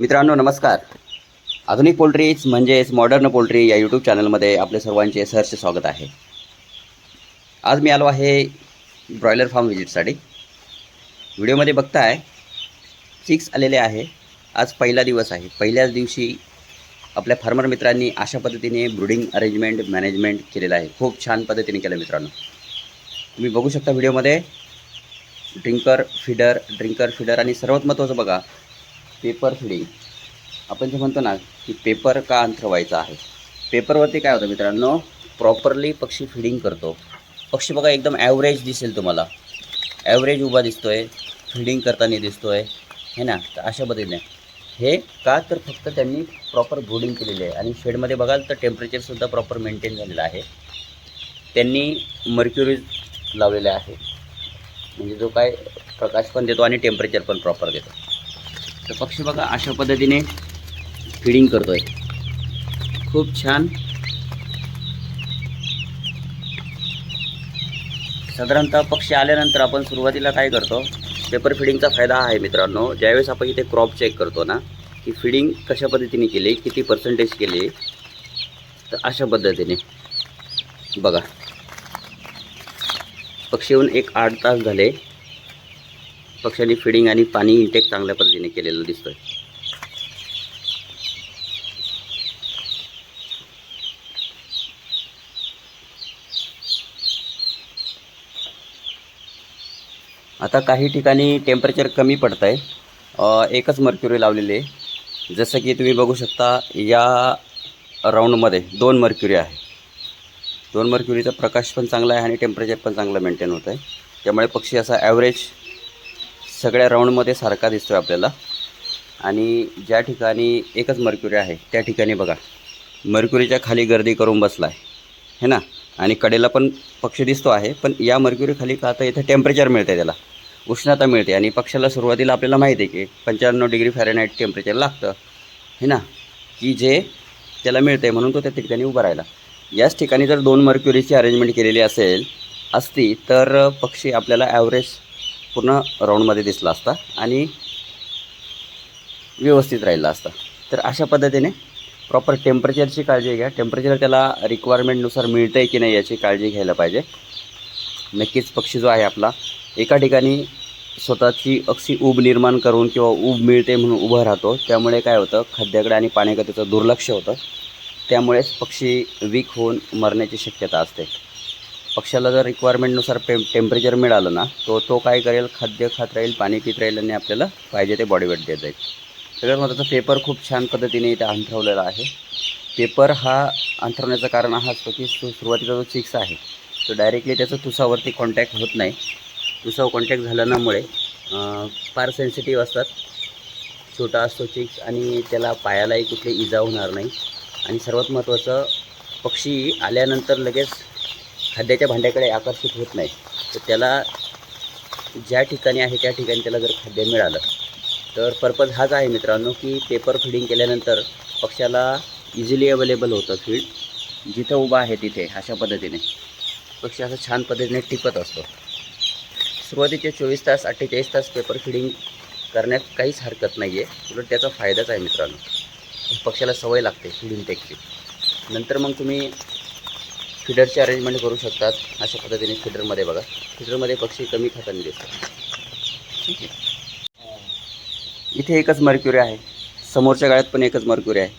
मित्रांनो नमस्कार. आधुनिक पोल्ट्रीज म्हणजेच मॉडर्न पोल्ट्री या यूट्यूब चॅनलमध्ये आपले सर्वांचे सहर्ष स्वागत आहे. आज मी आलो आहे ब्रॉयलर फार्म व्हिजिटसाठी व्हिडिओमध्ये बघताय चिक्स आलेले आहे. आज पहिला दिवस आहे. पहिल्याच दिवशी आपल्या फार्मर मित्रांनी अशा पद्धतीने ब्रुडिंग अरेंजमेंट मॅनेजमेंट केलेलं आहे. खूप छान पद्धतीने केलं मित्रांनो. तुम्ही बघू शकता व्हिडिओमध्ये ड्रिंकर फिडर ड्रिंकर फिडर आणि सर्वात महत्त्वाचं बघा पेपर फिडिंग आपण जे म्हणतो ना की पेपर का अंथरवायचा आहे? पेपरवरती काय होतं मित्रांनो प्रॉपरली पक्षी फिडिंग करतो. पक्षी बघा एकदम ॲव्हरेज दिसेल तुम्हाला. ॲव्हरेज उभा दिसतो आहे फिडिंग करताना दिसतो आहे है ना? तर अशा पद्धतीने. हे का तर फक्त त्यांनी प्रॉपर ब्रुडिंग केलेली आहे. आणि शेडमध्ये बघाल तर टेम्परेचरसुद्धा प्रॉपर मेंटेन झालेलं आहे. त्यांनी मर्क्युरीज लावलेले आहे. म्हणजे जो काय प्रकाश पण देतो आणि टेम्परेचर पण प्रॉपर देतो. तर पक्षी बघा अशा पद्धतीने फिडिंग करतोय. खूप छान. साधारणतः पक्षी आल्यानंतर आपण सुरुवातीला काय करतो पेपर फिडिंगचा फायदा आहे मित्रांनो. ज्यावेळेस आपण इथे क्रॉप चेक करतो ना की फिडिंग कशा पद्धतीने केली किती पर्सेंटेज केली तर अशा पद्धतीने. बघा. पक्षी येऊन एक आठ तास झाले. पक्ष्यांनी फिडिंग आणि पाणी इंटेक चांगल्या पद्धतीने केलेलं दिसतोय. आता काही ठिकाणी टेम्परेचर कमी पडतं आहे एकच मर्क्युरी लावलेली आहे. जसं की तुम्ही बघू शकता या राऊंडमध्ये दोन मर्क्युरी आहे. दोन मर्क्युरीचा प्रकाश पण चांगला आहे आणि टेम्परेचर पण चांगलं मेंटेन होतं आहे त्यामुळे पक्षी असा ॲव्हरेज सगळ्या राऊंडमध्ये सारखा दिसतो आहे आपल्याला. आणि ज्या ठिकाणी एकच मर्क्युरी आहे त्या ठिकाणी बघा. मर्क्युरीच्या खाली गर्दी करून बसला आहे है ना? आणि कडेला पण पक्षी दिसतो आहे पण या मर्क्युरीखाली का आता इथं टेम्परेचर मिळते त्याला. उष्णता मिळते. आणि पक्षाला सुरुवातीला आपल्याला माहिती आहे की पंच्याण्णव डिग्री फॅरेनाईट टेम्परेचर लागतं. हे ना? की जे त्याला मिळते म्हणून तो त्या ठिकाणी उभा राहिला. याच ठिकाणी जर दोन मर्क्युरीची अरेंजमेंट केलेली असेल असती तर पक्षी आपल्याला ॲव्हरेज पूर्ण राऊंडमध्ये दिसला असता आणि व्यवस्थित राहिला असता. तर अशा पद्धतीने प्रॉपर टेम्परेचरची काळजी घ्या. टेम्परेचर त्याला रिक्वायरमेंटनुसार मिळतं आहे की नाही याची काळजी घ्यायला पाहिजे. नक्कीच पक्षी जो आहे आपला एका ठिकाणी स्वतःची अक्षी ऊब निर्माण करून किंवा ऊब मिळते म्हणून उभं राहतो. त्यामुळे काय होतं खाद्याकडे आणि पाण्याकडे त्याचं दुर्लक्ष होतं. त्यामुळेच पक्षी वीक होऊन मरण्याची शक्यता असते. पक्षाला जर रिक्वायरमेंटनुसार पे टेम्परेचर मिळालं ना तो तो काय करेल? खाद्य खात राहील पाणी पित राहील आणि आपल्याला पाहिजे ते बॉडी वेट देत जाईल. सगळ्यात महत्त्वाचं पेपर खूप छान पद्धतीने इथे अंथरवलेला आहे. पेपर हा अंथरवण्याचं कारण हा असतो की सुरुवातीचा जो चिक्स आहे तो डायरेक्टली त्याचं तुसावरती कॉन्टॅक्ट होत नाही. तुसावर कॉन्टॅक्ट झाल्यामुळे फार सेन्सिटिव्ह असतात. छोटा असतो चिक्स आणि त्याला पायालाही कुठली इजा होणार नाही. आणि सर्वात महत्त्वाचं पक्षी आल्यानंतर लगेच खाद्याच्या भांड्याकडे आकर्षित होत नाही. तर त्याला ज्या ठिकाणी आहे त्या ठिकाणी त्याला जर खाद्य मिळालं तर पर्पज हाच आहे मित्रांनो की पेपर फिडिंग केल्यानंतर पक्षाला इझिली अवेलेबल होतं फीड जिथं उभा आहे तिथे अशा पद्धतीने. पक्षी असं छान पद्धतीने टिपत असतो. सुरुवातीचे चोवीस तास अठ्ठेचाळीस तास पेपर फिडिंग करण्यात काहीच हरकत नाही आहे उलट त्याचा फायदाच आहे मित्रांनो. पक्षाला सवय लागते फिडिंग टेकची नंतर मग तुम्ही फिडरची अरेंजमेंट करू शकतात अशा पद्धतीने फिडरमध्ये बघा. फिडरमध्ये पक्षी कमी खाताना दिसतात. ठीक आहे? इथे एकच मर्क्युरी आहे. समोरच्या गाळ्यात पण एकच मर्क्युरी आहे.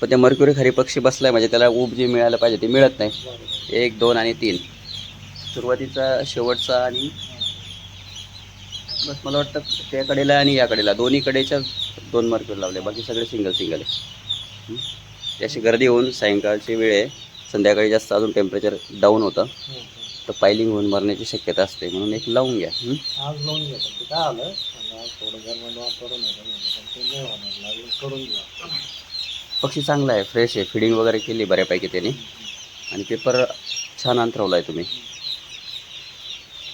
पण त्या मर्क्युरी खाली पक्षी बसलाय म्हणजे त्याला ऊब जे मिळालं पाहिजे ते मिळत नाही. एक दोन आणि तीन. सुरुवातीचा शेवटचा आणि बस मला वाटतं त्या कडेला आणि या कडेला दोन्ही कडेच्या दोन मर्क्युरी लावले. बाकी सगळे सिंगल सिंगल आहे? ती अशी गर्दी होऊन सायंकाळची वेळ आहे. संध्याकाळी जास्त अजून टेम्परेचर डाऊन होतं. तर पायलिंग होऊन मरण्याची शक्यता असते म्हणून एक लावून घ्या. हं? आज लावून ते काय आलं? थोडं करून घ्या. पक्षी चांगला आहे फ्रेश आहे. फिडिंग वगैरे केली बऱ्यापैकी त्याने. आणि पेपर छान अंतरवला आहे तुम्ही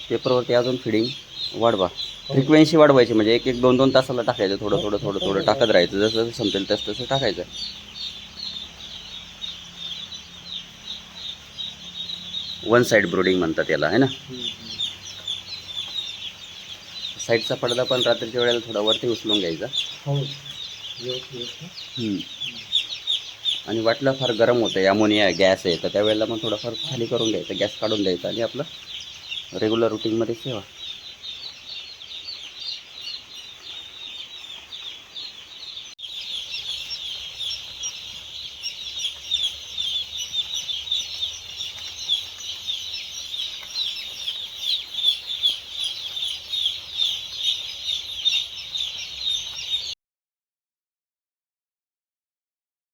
पेपरवरती अजून फिडिंग वाढवा. फ्रिक्वेन्सी वाढवायची म्हणजे एक एक दोन दोन तासाला टाकायचं थोडं थोडं थोडं थोडं टाकत राहायचं. जसं जसं संपेल तसं तसं टाकायचं. वन साईड ब्रोडिंग म्हणतात याला आहे ना? साईडचा पडदा पण रात्रीच्या वेळेला थोडा वरती उचलून घ्यायचा. हो. आणि वाटलं फार गरम होतं अमोनिया गॅस आहे तर त्यावेळेला मग थोडंफार खाली करून घ्यायचं गॅस काढून द्यायचा आणि आपलं रेग्युलर रुटीनमध्ये सेवा